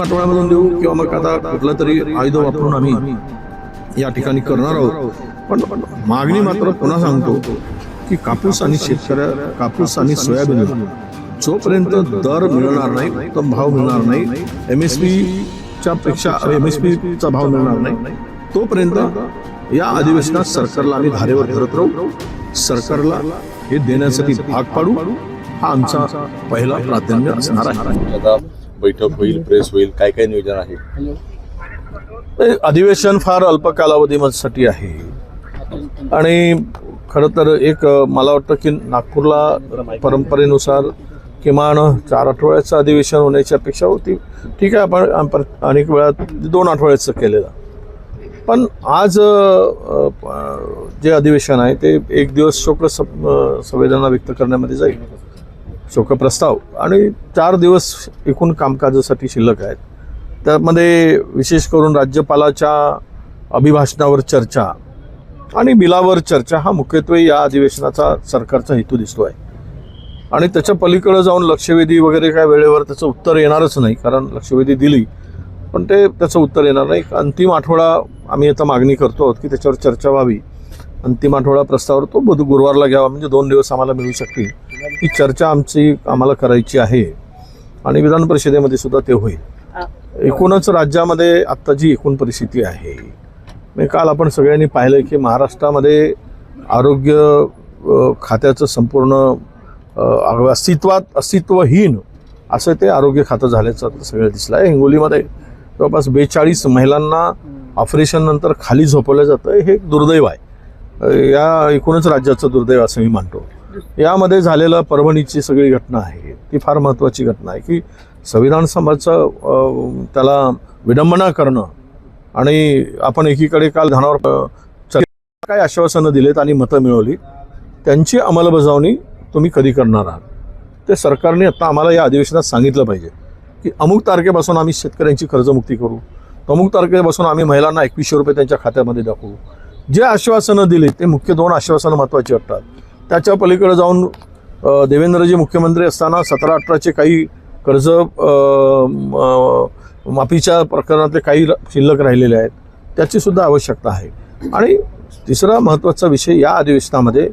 आठवड्यामधून देऊ किंवा मग आता कुठलं तरी आयुध वापरून आम्ही या ठिकाणी करणार आहोत. पण मागणी मात्र पुन्हा सांगतो की कापूस आणि शेतकऱ्या कापूस आणि सोयाबीन जोपर्यंत दर मिळणार नाही उत्तम भाव मिळणार नाही एम एस पीच्या पेक्षा एम एस चा भाव मिळणार नाही तोपर्यंत या अधिवेशनात सरकारला आम्ही धारेवर धरत राहू. सरकारला हे देण्यासाठी भाग पाडू. हा आमचा पहिला प्राधान्य असणार आहे. बैठक होईल प्रेस होईल काय काय नियोजन आहे? अधिवेशन फार अल्प कालावधीसाठी आहे. आणि खरं तर एक मला वाटतं की नागपूरला परंपरेनुसार किमान चार आठवड्याचं अधिवेशन होण्याची अपेक्षा होती. ठीक आहे आपण अनेक वेळा दोन आठवड्याचं केलेलं. पण आज जे अधिवेशन आहे ते एक दिवस शोक संवेदना व्यक्त करण्यामध्ये जाईल. शोकप्रस्ताव. आणि चार दिवस एकूण कामकाजासाठी शिल्लक आहेत. त्यामध्ये विशेष करून राज्यपालाच्या अभिभाषणावर चर्चा आणि बिलावर चर्चा हा मुख्यत्वे या अधिवेशनाचा सरकारचा हेतू दिसतो आहे. आणि त्याच्या पलीकडे जाऊन लक्षवेधी वगैरे काय वेळेवर त्याचं उत्तर येणारच नाही कारण लक्षवेधी दिली पण ते त्याचं उत्तर येणार नाही. अंतिम आठवडा आम्ही आता मागणी करतो आहोत की त्याच्यावर चर्चा व्हावी. अंतिम आठवडा प्रस्तावावर तो बुध गुरुवारला घ्यावा म्हणजे दोन दिवस आम्हाला मिळू शकतील. ही चर्चा आमची आम्हाला करायची आहे. आणि विधान परिषदेमध्ये सुद्धा ते होईल. एकूणच राज्यामध्ये आत्ता जी एकूण परिस्थिती आहे म्हणजे काल आपण सगळ्यांनी पाहिलं की महाराष्ट्रामध्ये आरोग्य खात्याचं संपूर्ण अस्तित्वात अस्तित्वहीन असं ते आरोग्य खातं झाल्याचं सगळं दिसलं आहे हिंगोलीमध्ये जवळपास बेचाळीस महिलांना ऑपरेशन नंतर खाली झोपवलं जातं हे एक दुर्दैव आहे. या एकूणच राज्याचं दुर्दैव असं मी मानतो. यामध्ये झालेलं परभणीची सगळी घटना आहे. ती फार महत्त्वाची घटना आहे की संविधान सभाचं त्याला विडंबना करणं आणि आपण एकीकडे काल धानावर अ, काय आश्वासनं दिलेत आणि मतं मिळवली त्यांची अंमलबजावणी तुम्ही कधी करणार आहात? ते सरकारने आता आम्हाला या अधिवेशनात सांगितलं पाहिजे की अमुक तारखेपासून आम्ही शेतकऱ्यांची कर्जमुक्ती करू अमुक तारखेपासून आम्ही महिलांना एकवीसशे रुपये त्यांच्या खात्यामध्ये दाखवू. जे आश्वासनं दिली ते मुख्य दोन आश्वासनं महत्त्वाची वाटतात. त्याच्या पलीकडे जाऊन देवेंद्रजी मुख्यमंत्री असताना सतरा अठराचे काही कर्ज माफीच्या प्रकरणातले काही र- शिल्लक राहिलेले आहेत त्याची सुद्धा आवश्यकता आहे. आणि तिसरा महत्त्वाचा विषय या अधिवेशनामध्ये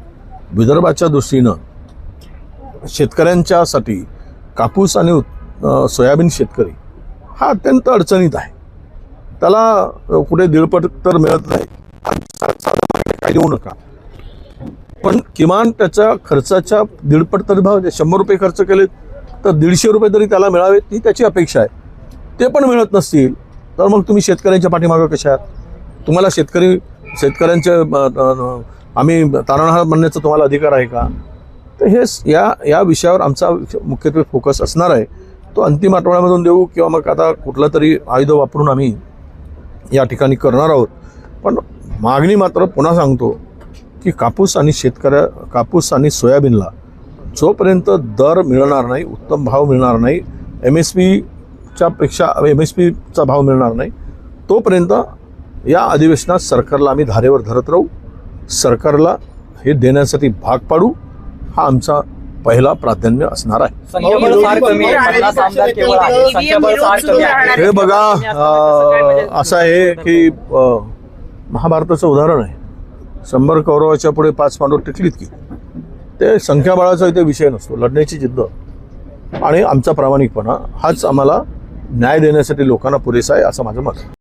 विदर्भाच्या दृष्टीनं शेतकऱ्यांच्यासाठी कापूस आणि सोयाबीन शेतकरी हा अत्यंत अडचणीत आहे. त्याला कुठे दीडपट तर मिळत नाही. काय देऊ नका. पण किमान त्याच्या खर्चाच्या दीडपट तरी भाव जे शंभर रुपये खर्च केले तर दीडशे रुपये तरी त्याला मिळावेत ही त्याची अपेक्षा आहे. ते पण मिळत नसतील तर मग तुम्ही शेतकऱ्यांच्या पाठीमागं कशा आहात? तुम्हाला शेतकरी शेतकऱ्यांचे आम्ही तारणहार म्हणण्याचा तुम्हाला अधिकार आहे का? तर हे या या विषयावर आमचा मुख्यत्वे फोकस असणार आहे. तो अंतिम आठवड्यामधून देऊ किंवा मग आता कुठलं तरी आयुध वापरून आम्ही या ठिकाणी करणार आहोत. पण मागणी मात्र पुन्हा सांगतो की कापूस आणि शेतकऱ्या कापूस आणि सोयाबीनला जोपर्यंत दर मिळणार नाही उत्तम भाव मिळणार नाही एम एस पीच्या पेक्षा एम एस पीचा भाव मिळणार नाही तोपर्यंत या अधिवेशनात सरकारला आम्ही धारेवर धरत राहू. सरकारला हे देण्यासाठी भाग पाडू. हा आमचा पहिला प्राधान्य असणार आहे. हे बघा असं आहे की महाभारताचं उदाहरण आहे. शंभर कौरवाच्या पुढे पाच पांडव टिकलीत की ते संख्याबळाचा इथे विषय नसतो लढण्याची जिद्द आणि आमचा प्रामाणिकपणा हाच आम्हाला न्याय देण्यासाठी लोकांना पुरेसा आहे असं माझं मत आहे.